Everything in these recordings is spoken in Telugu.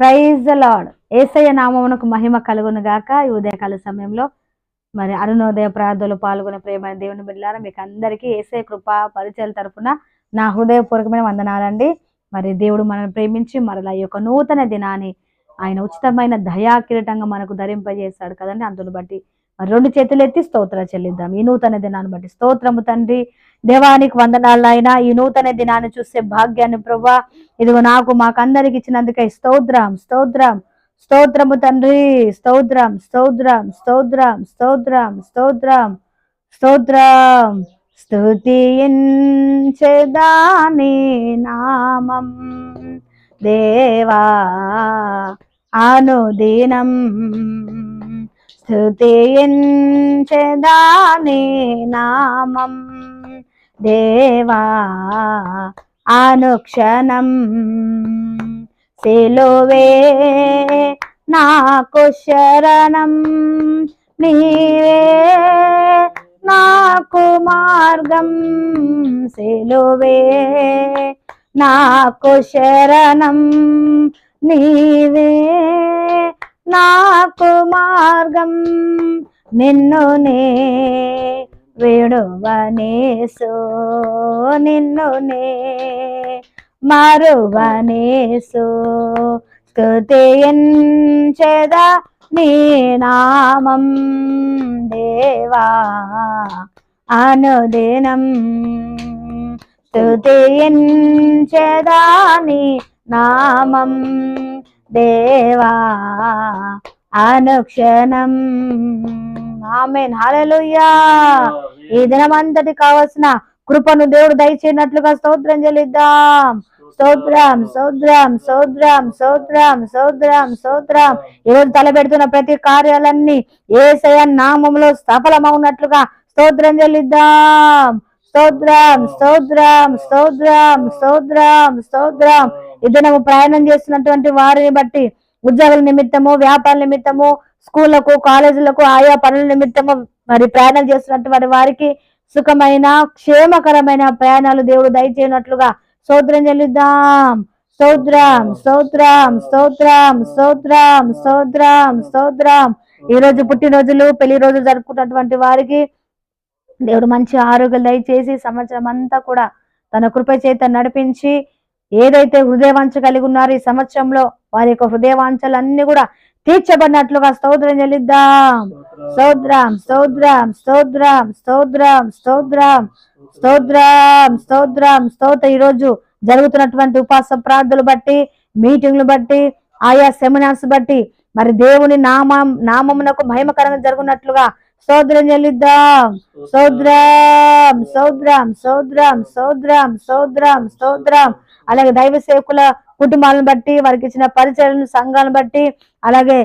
ప్రైజ్ ద లాడ్ ఏసయ్య నామమునకు మహిమ కలుగును గాక. ఈ ఉదయకాల సమయంలో మరి అరుణోదయ ప్రార్థనలు పాల్గొనే ప్రేమ దేవుని బిడ్డారా మీకు అందరికీ ఏసయ్య కృప పరిచయాల తరఫున నా హృదయపూర్వకమైన వందనాలండి. మరి దేవుడు మనల్ని ప్రేమించి మరలా ఈ యొక్క నూతన దినాన్ని ఆయన ఉచితమైన దయా కిరీటంగా మనకు ధరింపజేశాడు కదండి. అందును బట్టి రెండు చేతులు ఎత్తి స్తోత్రాలు చెల్లిద్దాం. ఈ నూతన దినాన్ని బట్టి స్తోత్రము తండ్రి. దేవానికి వందనాలైనా ఈ నూతన దినాన్ని చూసే భాగ్యాన్ని ప్రభా ఇదిగో నాకు మాకందరికి ఇచ్చినందుకై స్తోత్రం స్తోత్రం. స్తోత్రము తండ్రి స్తోత్రం స్తోత్రం స్తోత్రం స్తోత్రం స్తోత్రం. స్తోత్రం. స్తుతించదాని నామం. దేవా అనుదినం. స్తుతించదాని నామం. దేవా అనుక్షణం. సిలువే నాకు శరణం. నీవే నాకు మార్గం. సిలువే నాకు శరణం. నీవే నాకు మార్గం నిన్ను నే విడువనేసో నిన్ను నే మరువనేసు. స్తుతించదా నీ నామం దేవా అనుదినం. స్తుతించదా నీ నామం దేవా అనుక్షణం. ఆమెన్. హల్లెలూయా. ఈ దినమంతటి కావలసిన కృపను దేవుడు దయచేయనట్లుగా స్తోత్రం చెల్లిద్దాం. స్తోత్రం స్తోత్రం స్తోత్రం స్తోత్రం స్తోత్రం స్తోత్రం. ఈరోజు తలపెడుతున్న ప్రతి కార్యాలన్నీ ఏసయ నామంలో సఫలమవునట్లుగా స్తోత్రం చెల్లిద్దాం. స్తోత్రం స్తోత్రం స్తోత్రం స్తోత్రం స్తోత్రం. ఇద్దరు ప్రయాణం చేస్తున్నటువంటి వారిని బట్టి ఉద్యోగుల నిమిత్తము వ్యాపార నిమిత్తము స్కూళ్ళకు కాలేజీలకు ఆయా పనుల నిమిత్తము మరి ప్రయాణం చేస్తున్నటువంటి వారికి సుఖమైన క్షేమకరమైన ప్రయాణాలు దేవుడు దయచేయనట్లుగా సోద్రం చెల్లిద్దాం. స్తోత్రం స్తోత్రం స్తోత్రం స్తోత్రం స్తోత్రం స్తోత్రం. ఈ రోజు పుట్టినరోజులు పెళ్ళి రోజు జరుపుకున్నటువంటి వారికి దేవుడు మంచి ఆరోగ్యం దయచేసి సంవత్సరం అంతా కూడా తన కృప చేత నడిపించి ఏదైతే హృదయవాంఛ కలిగి ఉన్నారో ఈ సంవత్సరంలో వారి యొక్క హృదయవాంఛలన్నీ కూడా తీర్చబడినట్లుగా స్తోత్రం చెల్లిద్దాం. స్తోత్రం స్తోత్రం స్తోత్రం స్తోత్రం స్తోత్రం స్తోత్రం స్తోత్రం స్తోత్ర. ఈరోజు జరుగుతున్నటువంటి ఉపాస ప్రార్థనలు బట్టి మీటింగ్లు బట్టి ఆయా సెమినార్స్ బట్టి మరి దేవుని నామం నామమునకు మహిమకరంగా జరుగునట్లుగా స్తోత్రం చెల్లిద్దాం సౌద్రం సౌద్రం సౌద్రం సౌద్రం సౌద్రం సౌద్రం. అలాగే దైవ సేవకుల కుటుంబాలను బట్టి వారికి ఇచ్చిన పరిచయాలను సంఘాలను బట్టి అలాగే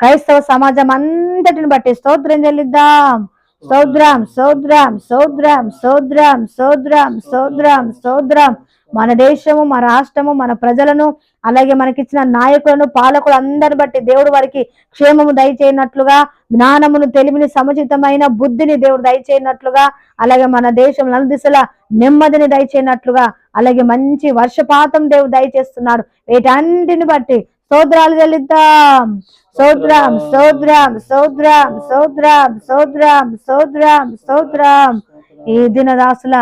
క్రైస్తవ సమాజం అంతటిని బట్టి స్తోత్రం చెల్లిద్దాం సౌద్రాం సౌద్రాం సౌద్రాం సౌద్రాం సౌద్రాం సౌద్రాం సౌద్రాం. మన దేశము మన రాష్ట్రము మన ప్రజలను అలాగే మనకిచ్చిన నాయకులను పాలకులు అందరిని బట్టి దేవుడు వారికి క్షేమము దయచేయనట్లుగా జ్ఞానమును తెలివిని సముచితమైన బుద్ధిని దేవుడు దయచేయనట్లుగా అలాగే మన దేశం నలుదిశల నెమ్మదిని దయచేయనట్లుగా అలాగే మంచి వర్షపాతం దేవుడు దయచేస్తున్నాడు. వీటన్నిటిని బట్టి స్తోత్రాలు చెల్లిద్దాం స్తోత్రం స్తోత్రం స్తోత్రం స్తోత్రం స్తోత్రం స్తోత్రం స్తోత్రం ఈ దినదాసుల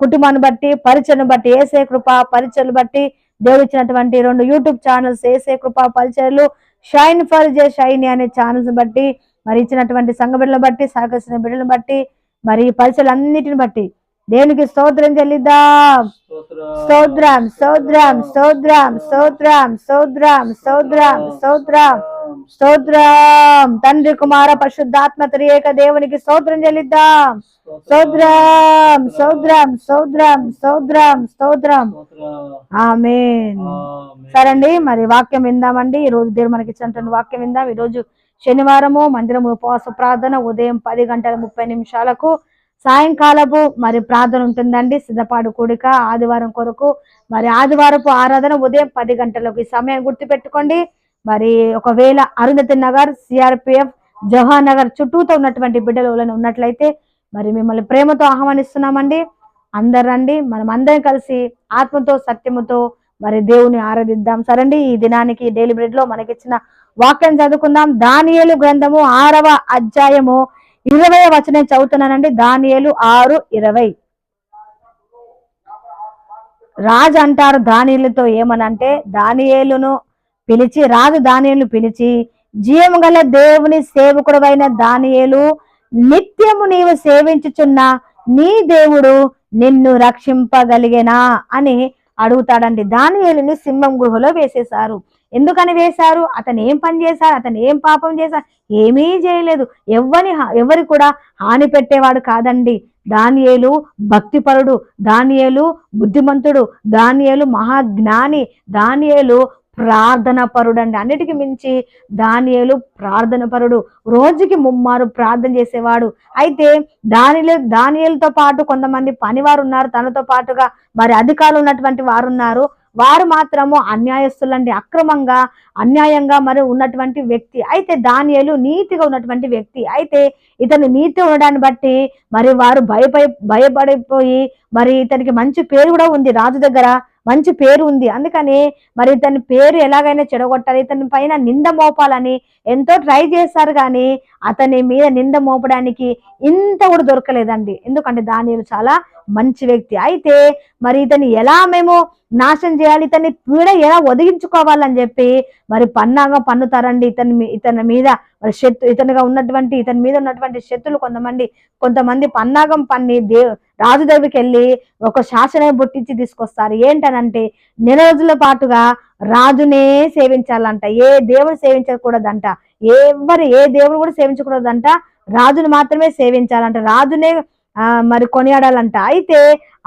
కుటుంబాన్ని బట్టి పరిచయను బట్టి ఏసే కృప పరిచయలు బట్టి దేవుడు ఇచ్చినటువంటి రెండు యూట్యూబ్ ఛానల్స్ ఏసే కృప పరిచయలు షైన్ ఫర్ జే షైని అనే ఛానల్స్ బట్టి మరి ఇచ్చినటువంటి సంఘ బిడ్డలను బట్టి సహకరిస్తున్న బిడ్డలను బట్టి మరి ఈ పరిచయలన్నిటిని బట్టి దేవునికి స్తోత్రం చెల్లిద్దాం? స్తోత్రం స్తోత్రం స్తోత్రం స్తోత్రం స్తోత్రం స్తోత్రం స్తోత్రం స్తోత్రం. తండ్రి కుమార పరిశుద్ధాత్మ త్రియేక దేవునికి స్తోత్రం చెల్లిద్దాం. స్తోత్రం స్తోత్రం స్తోత్రం స్తోత్రం స్తోత్రం. ఆమేన్. సరే అండి మరి వాక్యం విందామండి. ఈ రోజు దేవుడు మనకి ఇచ్చినటువంటి వాక్యం విందాం. ఈ రోజు శనివారము మందిరం ఉపవాస ప్రార్థన ఉదయం పది గంటల ముప్పై నిమిషాలకు సాయంకాలపు మరి ప్రార్థన ఉంటుందండి. సిద్ధపాడు కూడిక ఆదివారం కొరకు మరి ఆదివారపు ఆరాధన ఉదయం పది గంటలకు. ఈ సమయం గుర్తుపెట్టుకోండి. మరి ఒకవేళ అరుంధతి నగర్ సిఆర్పిఎఫ్ జవహర్ నగర్ చుట్టూతో ఉన్నటువంటి బిడ్డలు ఉన్నట్లయితే మరి మిమ్మల్ని ప్రేమతో ఆహ్వానిస్తున్నామండి. అందరు రండి. మనం అందరం కలిసి ఆత్మతో సత్యముతో మరి దేవుని ఆరాధిద్దాం. సరండి. ఈ దినానికి డైలీ బ్రెడ్లో మనకిచ్చిన వాక్యం చదువుకుందాం. దానియేలు గ్రంథము ఆరవ అధ్యాయము ఇరవై వచనం చదువుతున్నానండి. దానియలు ఆరు ఇరవై. రాజు అంటారు దానియులతో ఏమనంటే దానియేలును పిలిచి రాజు దానియేలు పిలిచి జీవము గల దేవుని సేవకుడవైన దానియేలు నిత్యము నీవు సేవించుచున్న నీ దేవుడు నిన్ను రక్షింపగలిగేనా? అని అడుగుతాడండి. దానియేలుని సింహం గుహలో వేసేశారు. ఎందుకని వేశారు? అతను ఏం పని చేశారు? అతను ఏం పాపం చేశారు? ఏమీ చేయలేదు. ఎవరి ఎవరి కూడా హాని పెట్టేవాడు కాదండి. దానియేలు భక్తిపరుడు దానియేలు బుద్ధిమంతుడు దానియేలు మహాజ్ఞాని దానియేలు ప్రార్థన అండి అన్నిటికీ మించి దానియేలు ప్రార్థన పరుడు రోజుకి ముమ్మారు ప్రార్థన చేసేవాడు. అయితే దానిలో దానియలతో పాటు కొంతమంది పనివారు ఉన్నారు. తనతో పాటుగా మరి అధికారులు ఉన్నటువంటి వారు ఉన్నారు వారు మాత్రము అన్యాయస్తులండి. అక్రమంగా అన్యాయంగా మరి ఉన్నటువంటి వ్యక్తి. అయితే దానియలు నీతిగా ఉన్నటువంటి వ్యక్తి. అయితే ఇతను నీతి ఉండడాన్ని బట్టి మరి వారు భయపడి భయపడిపోయి మరి ఇతనికి మంచి పేరు కూడా ఉంది రాజు దగ్గర. మంచి పేరు ఉంది. అందుకని మరి ఇతని పేరు ఎలాగైనా చెడగొట్టాలి. ఇతని పైన నింద మోపాలని ఎంతో ట్రై చేశారు కానీ అతని మీద నింద మోపడానికి ఇంత కూడా దొరకలేదండి. ఎందుకంటే దానిలో చాలా మంచి వ్యక్తి. అయితే మరి ఇతని ఎలా మేము నాశనం చేయాలి? ఇతని పీడ ఎలా ఒదిగించుకోవాలని చెప్పి మరి పన్నాగా పన్నుతారండి. ఇతని మీ- ఇతని మీద మరి శత్రు ఇతనిగా ఉన్నటువంటి ఇతని మీద ఉన్నటువంటి శత్రులు కొంతమంది కొంతమంది పన్నాగం పన్ని దే రాజు దగ్గరికి వెళ్ళి ఒక శాసనం పుట్టించి తీసుకొస్తారు. ఏంటనంటే నెల రోజుల పాటుగా రాజునే సేవించాలంట. ఏ దేవుడు సేవించకూడదంట. ఎవరు ఏ దేవుడు కూడా సేవించకూడదంట. రాజును మాత్రమే సేవించాలంట. రాజునే ఆ, మరి కొనియాడాలంట. అయితే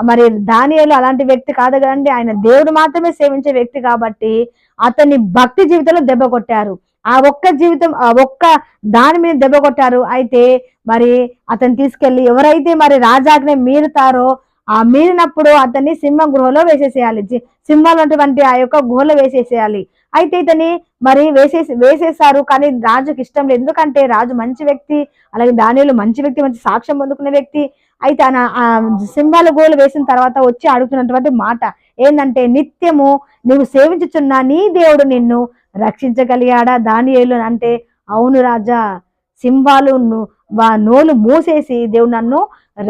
మరి దానియేలు అలాంటి వ్యక్తి కాదు కదండి. ఆయన దేవుడు మాత్రమే సేవించే వ్యక్తి కాబట్టి అతని భక్తి జీవితంలో దెబ్బ కొట్టారు. ఆ ఒక్క జీవితం ఆ ఒక్క దాని మీద దెబ్బ కొట్టారు. అయితే మరి అతను తీసుకెళ్ళి ఎవరైతే మరి రాజాగ్ని మీరుతారో ఆ మీరినప్పుడు అతన్ని సింహ గృహలో వేసేసేయాలి. సింహాలు ఆ యొక్క గుహలో వేసేసేయాలి. అయితే ఇతని మరి వేసేసి వేసేసారు కానీ రాజుకి ఇష్టం లేదు. ఎందుకంటే రాజు మంచి వ్యక్తి అలాగే దానిలో మంచి వ్యక్తి మంచి సాక్ష్యం పొందుకునే వ్యక్తి. అయితే ఆ సింహాల గోలు వేసిన తర్వాత వచ్చి అడుగుతున్నటువంటి మాట ఏంటంటే నిత్యము నువ్వు సేవించుచున్న నీ దేవుడు నిన్ను రక్షించగలిగాడా? దానియేలు అంటే అవును రాజా సింహాలు వా- నోలు మూసేసి దేవుడు నన్ను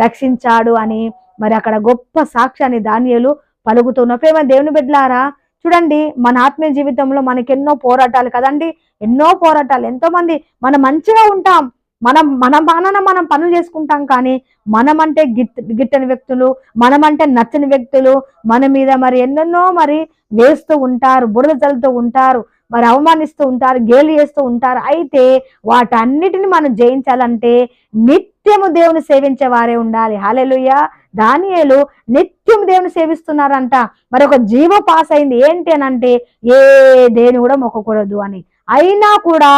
రక్షించాడు అని మరి అక్కడ గొప్ప సాక్ష్యాన్ని దానియేలు పలుకుతున్న. ప్రేమ దేవుని బిడ్డలారా చూడండి మన ఆత్మీయ జీవితంలో మనకి ఎన్నో పోరాటాలు కదండి. ఎన్నో పోరాటాలు. ఎంతో మంది మనం మంచిగా ఉంటాం. మనం మన మనన మనం పనులు చేసుకుంటాం కానీ మనమంటే గిట్ గిట్టని వ్యక్తులు మనమంటే నచ్చని వ్యక్తులు మన మీద మరి ఎన్నెన్నో మరి వేస్తూ ఉంటారు బురద చల్లుతూ ఉంటారు మరి అవమానిస్తూ ఉంటారు గేలి చేస్తూ ఉంటారు. అయితే వాటన్నిటిని మనం జయించాలంటే నిత్యము దేవుని సేవించే వారే ఉండాలి. హాలెలుయ దానియేలు నిత్యం దేవుని సేవిస్తున్నారంట. మరి ఒక జీవ పాస్ అయింది ఏంటి అని అంటే ఏ దేని కూడా మొక్కకూడదు అని. అయినా కూడా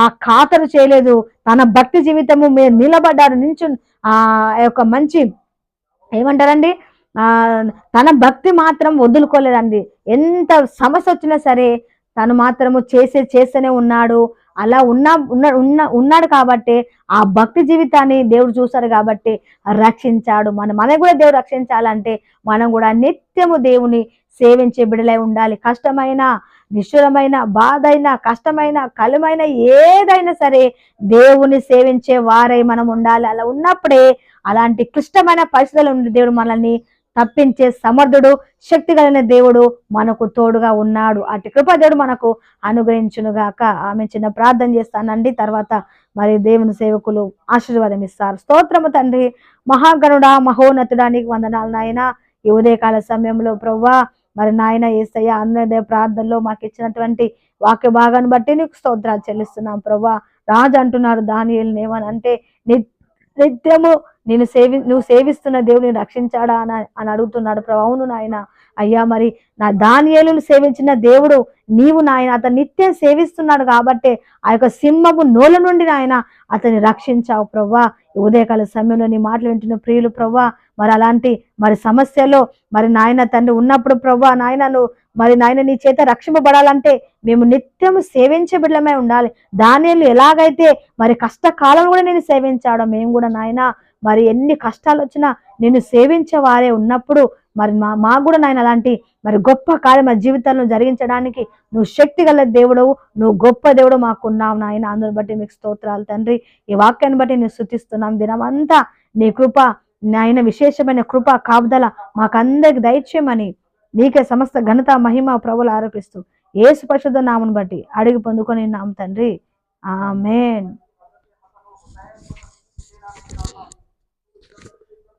ఆ ఖాతరు చేయలేదు. తన భక్తి జీవితము మీద నిలబడ్డారు. నించు ఆ యొక్క మంచి ఏమంటారండి? ఆ తన భక్తి మాత్రం వదులుకోలేదండి. ఎంత సమస్య వచ్చినా సరే తను మాత్రము చేసే చేస్తూనే ఉన్నాడు. అలా ఉన్న ఉన్న ఉన్న ఉన్నాడు కాబట్టి ఆ భక్తి జీవితాన్ని దేవుడు చూశాడు కాబట్టి రక్షించాడు. మనం మనకు కూడా దేవుడు రక్షించాలంటే మనం కూడా నిత్యము దేవుని సేవించే బిడలై ఉండాలి. కష్టమైన నిష్ఠురమైన బాధ అయినా కష్టమైన కలమైన ఏదైనా సరే దేవుని సేవించే వారై మనం ఉండాలి. అలా ఉన్నప్పుడే అలాంటి క్లిష్టమైన పరిస్థితులు ఉండే దేవుడు మనల్ని తప్పించే సమర్థుడు శక్తి కలిగిన దేవుడు మనకు తోడుగా ఉన్నాడు. అటు కృప దేవుడు మనకు అనుగ్రహించునుగాక. ఆమె చిన్న ప్రార్థన చేస్తానండి. తర్వాత మరి దేవుని సేవకులు ఆశీర్వాదం ఇస్తారు. స్తోత్రము తండ్రి మహాగణుడా మహోన్నతుడా నీకు వందనాలు నాయన. ఈ ఉదయకాల సమయంలో ప్రవ్వా మరి నాయన ఏసయ్య అన్నదే ప్రార్థనలో మాకు ఇచ్చినటువంటి వాక్య భాగాన్ని బట్టి నీకు స్తోత్రాలు చెల్లిస్తున్నాం ప్రభా. రాజు అంటున్నారు దానియల్ని ఏమని అంటే నిత్యము నేను సేవి నువ్వు సేవిస్తున్న దేవుడిని రక్షించాడా? అని అని అడుగుతున్నాడు ప్రభు. అవును నాయన అయ్యా మరి నా దానియేలును సేవించిన దేవుడు నీవు నాయన అతను నిత్యం సేవిస్తున్నాడు కాబట్టి ఆ యొక్క సింహము నోల నుండి నాయన అతన్ని రక్షించావు ప్రవ్వా. ఉదయకాల సమయంలో నీ మాటలు వింటున్న ప్రియులు ప్రవ్వా. మరి అలాంటి మరి సమస్యలో మరి నాయన తండ్రి ఉన్నప్పుడు ప్రవ్వా నాయన నువ్వు మరి నాయన నీ చేత రక్షింపబడాలంటే మేము నిత్యము సేవించే బిడ్డలమై ఉండాలి. దానిలు ఎలాగైతే మరి కష్టకాలం కూడా నేను సేవించాడో మేము కూడా నాయన మరి ఎన్ని కష్టాలు వచ్చినా నేను సేవించే వారే ఉన్నప్పుడు మరి మా మాకు కూడా నాయన అలాంటి మరి గొప్ప కార్యం మా జీవితంలో జరిగించడానికి నువ్వు శక్తి గల దేవుడవు నువ్వు గొప్ప దేవుడు మాకున్నావు నాయన. అందుని బట్టి మీకు స్తోత్రాలు తండ్రి. ఈ వాక్యాన్ని బట్టి నేను స్థుతిస్తున్నాం. దినమంతా నీ కృప నాయన విశేషమైన కృప కాపుదల మాకందరికి దయచేయమని నీకే సమస్త ఘనత మహిమ ప్రభులు ఆరోపిస్తూ ఏసు పరిశుద్ధ నామను బట్టి అడిగి పొందుకొని నామ తండ్రి. ఆమెన్.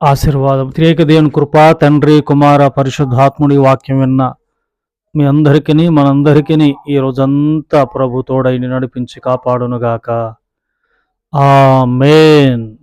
ఆశీర్వాదం. త్రియేక దేవుని కృప తండ్రి కుమార పరిశుద్ధాత్ముడి వాక్యం విన్న మీ అందరికీ మనందరికీ ఈ రోజంతా ప్రభు తోడైని నడిపించి కాపాడునుగాక. మేన్